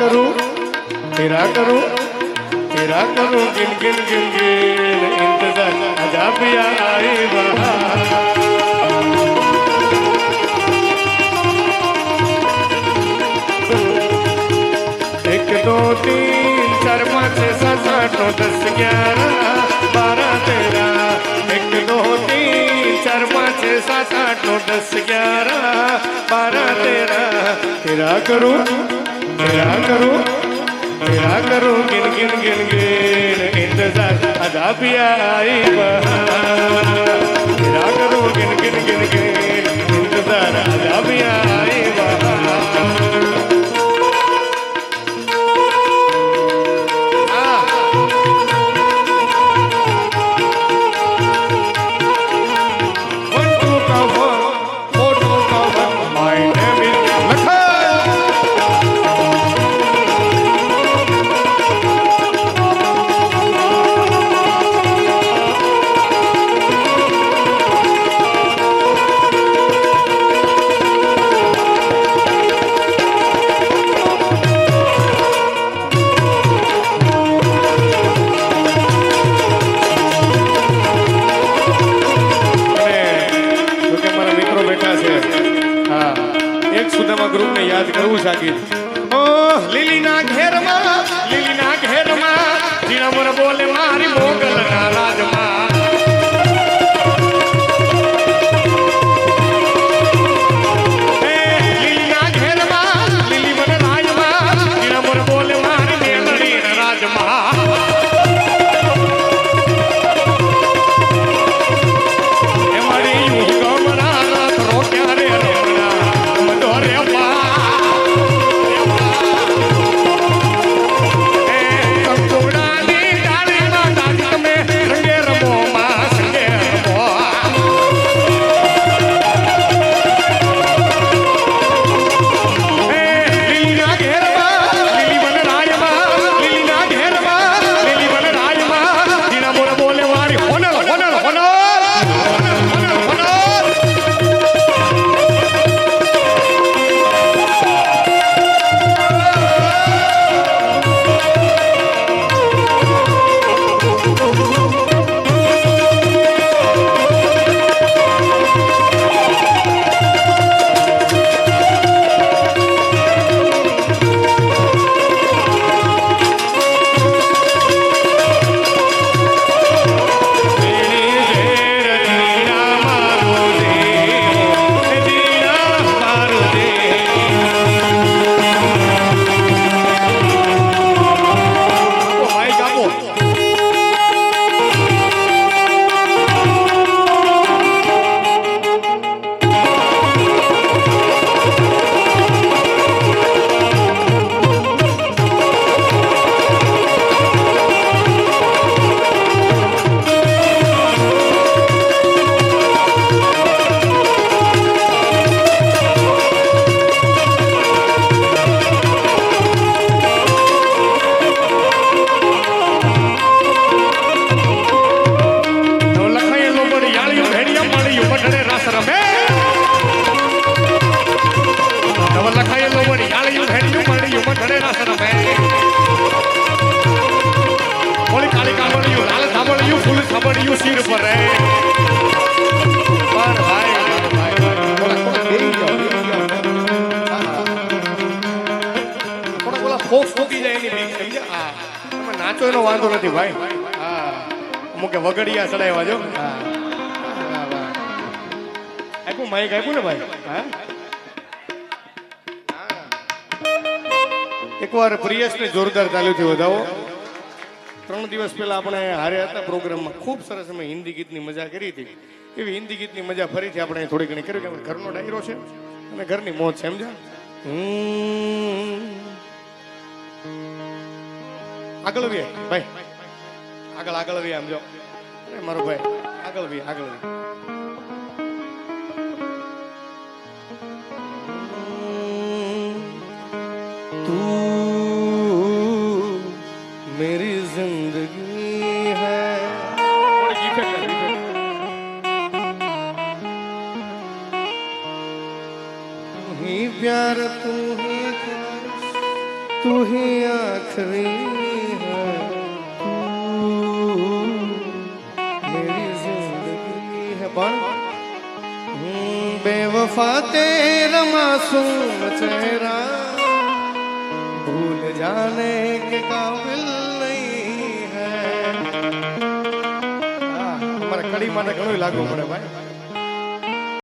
करूं तेरा करूं तेरा करूं गिन गिन गिन गिन इंतजार अजा पिया आए बहार एक दो तीन चार पाँच छः सात नौ दस ग्यारह बारह तेरह। एक दो तीन चार पाँच सात आठ नौ दस ग्यारह बारह तेरह। तेरा करूं મેળા કરો મેળા કરો ગિન ગિન ગિન ગિન ઇંતજાર અદા પિયા આઈ બહાર મેળા કરો ગિન ગિન ગિન ગિન સુદામા ગ્રુપને યાદ કરવું સાકી ઓ લીલીના ઘેરમાં લીલીના ઘેરમાં જીણા મોર બોલે, મારી મોગલના રાજમાં એ એની બીક સમજ્યા હા. તમે નાચો એનો વાંધો નથી ભાઈ. હા અમુકે વગડિયા ચડાવ્યા જો. આપ્યું માઈક આપ્યું ને ભાઈ? હા. એકવાર પ્રિયસને જોરદાર ચાલ્યુંથી વધાવો. ત્રણ દિવસ પહેલા આપણે હારે હતા પ્રોગ્રામમાં. ખૂબ સરસ અમે હિન્દી ગીતની મજા કરી હતી. એવી હિન્દી ગીતની મજા ફરીથી આપણે થોડી ઘણી કરી કે ઘરનો ડાયરો છે અને ઘરની મોજ છે, સમજ્યા? હમ. આગળ વે ભાઈ. આગળ આગળ વે આમ અરે, મારો ભાઈ. આગળ વે આગળ વે तू नजर तू ही था तू ही आखिरी है मेरी जिंदगी है बन बेवफा तेरा मासूम चेहरा भूल जाने के काबिल नहीं है हमारा कड़ी माने घणो लागू पड़े भाई